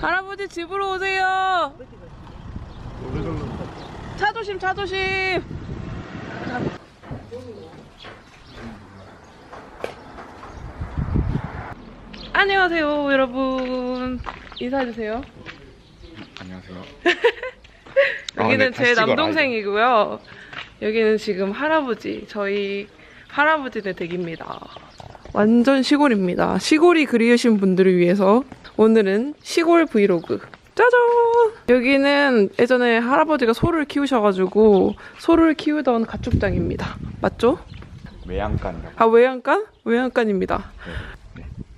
할아버지 집으로 오세요. 차 조심, 차 조심. 안녕하세요, 여러분. 인사해주세요. 안녕하세요. 여기는 아, 제 남동생이고요. 여기는 지금 할아버지, 저희 할아버지네 댁입니다. 완전 시골입니다. 시골이 그리우신 분들을 위해서 오늘은 시골 브이로그. 짜잔! 여기는 예전에 할아버지가 소를 키우셔가지고 소를 키우던 가축장입니다. 맞죠? 외양간이라고. 아, 외양간? 외양간입니다.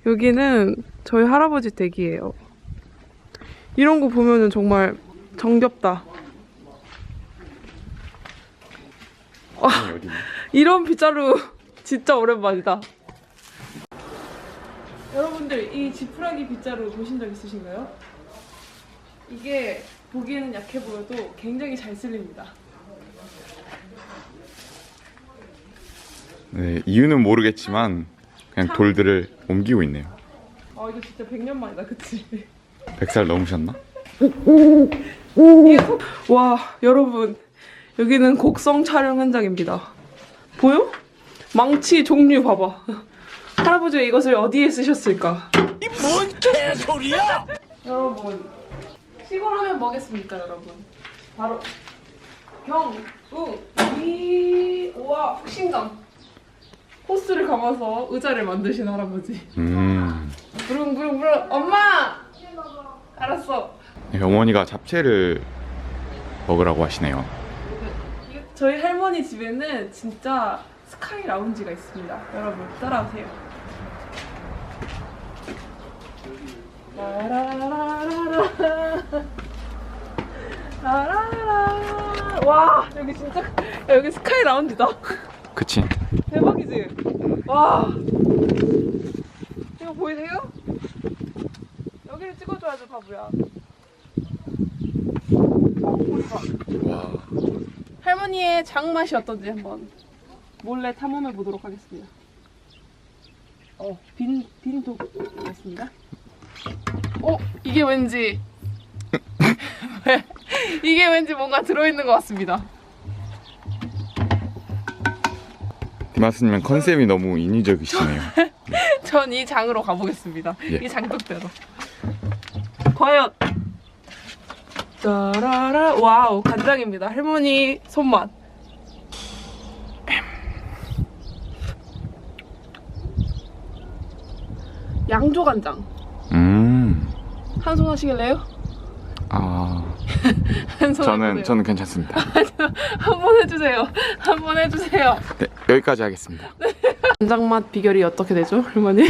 여기는 저희 할아버지 댁이에요. 이런 거 보면은 정말 정겹다. 아, 어디? 이런 빗자루 진짜 오랜만이다. 여러분들 이 지푸라기 빗자루 보신 적 있으신가요? 이게 보기에는 약해 보여도 굉장히 잘 쓸립니다. 네, 이유는 모르겠지만 그냥 돌들을 옮기고 있네요. 아 이거 진짜 100년 만이다, 그치? 100살 넘으셨나? 이게 와 여러분 여기는 곡성 촬영 현장입니다. 보여? 망치 종류 봐봐. 할아버지가 이것을 어디에 쓰셨을까? 이 뭔 개소리야! 여러분 시골 하면 뭐겠습니까 여러분? 바로 경우 이 우와 혁신감 호스를 감아서 의자를 만드신 할아버지. 음. 부릉부릉부릉 엄마! 알았어. 네, 어머니가 잡채를 먹으라고 하시네요. 저희 할머니 집에는 진짜 스카이 라운지가 있습니다. 여러분 따라오세요. 라라라라라. 라라라. 와 여기 진짜 야, 여기 스카이 라운지다. 그치? 대박이지? 와 이거 보이세요? 여기를 찍어줘야죠 바보야. 어. 와. 할머니의 장맛이 어떤지 한번 몰래 탐험해 보도록 하겠습니다. 어, 빈, 빈 독이었습니다. 어, 이게 왠지. 이게 왠지 뭔가 들어있는 것 같습니다. 디마스님은 컨셉이 너무 인위적이시네요. 전 이 장으로 가보겠습니다. 예. 이 장독대로. 과연. 짜라라, 와우, 간장입니다. 할머니 손맛. 양조 간장. 음. 한 손 하시길래요? 아. 한 손 저는 해주세요. 저는 괜찮습니다. 한 번 해주세요. 한 번 해주세요. 네, 여기까지 하겠습니다. 간장 맛 비결이 어떻게 되죠, 할머니?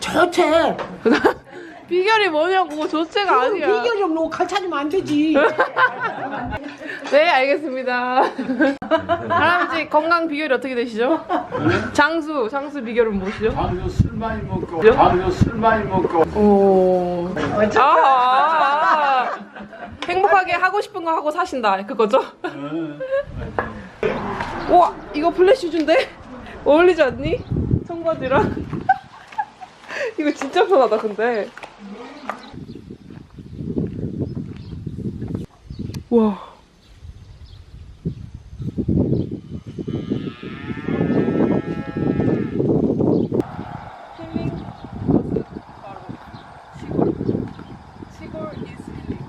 저체 비결이 뭐냐고 조체가 아니야. 비결 좀 놓고 가르쳐주면 안 되지 네, 알겠습니다. 할아버지 건강 비결이 어떻게 되시죠? 장수, 장수 비결은 무엇이죠? 밤새 술 많이 먹고? 밤새 술 많이 먹고 오. 아, 아, 아. 행복하게 하고 싶은 거 하고 사신다. 그거죠? 우와, 이거 플래시주인데? 어울리지 않니? 청바지랑. 이거 진짜 편하다, 근데. 와. 시골 is healing.